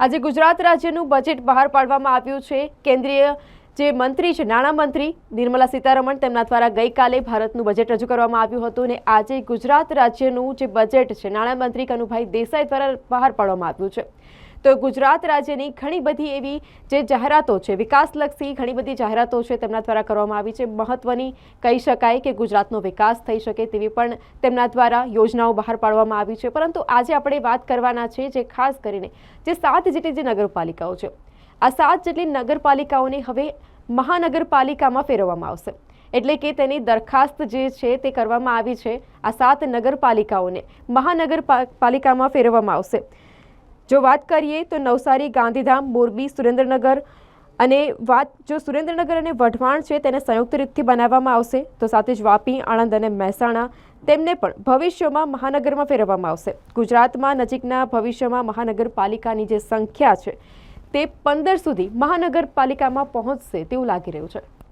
આજે ગુજરાત રાજ્યનું બજેટ બહાર પાડવામાં આવ્યું છે. કેન્દ્રીય જે મંત્રી છે નાણામંત્રી નિર્મલા સીતારમણ, તેમના દ્વારા ગઈકાલે ભારતનું બજેટ રજૂ કરવામાં આવ્યું હતું અને આજે ગુજરાત રાજ્યનું જે બજેટ છે નાણામંત્રી કનુભાઈ દેસાઈ દ્વારા બહાર પાડવામાં આવ્યું છે. તો ગુજરાત રાજ્યની ઘણી બધી એવી જે જાહેરાતો છે, વિકાસલક્ષી ઘણી બધી જાહેરાતો છે, તેમના દ્વારા કરવામાં આવી છે. મહત્વની કહી શકાય કે ગુજરાતનો વિકાસ થઈ શકે તેવી પણ તેમના દ્વારા યોજનાઓ બહાર પાડવામાં આવી છે. પરંતુ આજે આપણે વાત કરવાના છે, જે ખાસ કરીને જે સાત જેટલી જે નગરપાલિકાઓ છે આ સાત જેટલી નગરપાલિકાઓને હવે મહાનગરપાલિકામાં ફેરવવામાં આવશે. એટલે કે તેની દરખાસ્ત જે છે તે કરવામાં આવી છે, આ સાત નગરપાલિકાઓને મહાનગરપાલિકામાં ફેરવવામાં આવશે. જો વાત કરીએ તો નવસારી, ગાંધીધામ, મોરબી, સુરેન્દ્રનગર અને વાત, જો સુરેન્દ્રનગર અને વઢવાણ છે તેને સંયુક્ત રીતથી બનાવવામાં આવશે, તો સાથે જ વાપી, આણંદ અને મહેસાણા તેમને પણ ભવિષ્યમાં મહાનગરમાં ફેરવવામાં આવશે. ગુજરાતમાં નજીકના ભવિષ્યમાં મહાનગરપાલિકાની જે સંખ્યા છે તે પંદર સુધી મહાનગરપાલિકામાં પહોંચશે તેવું લાગી રહ્યું છે.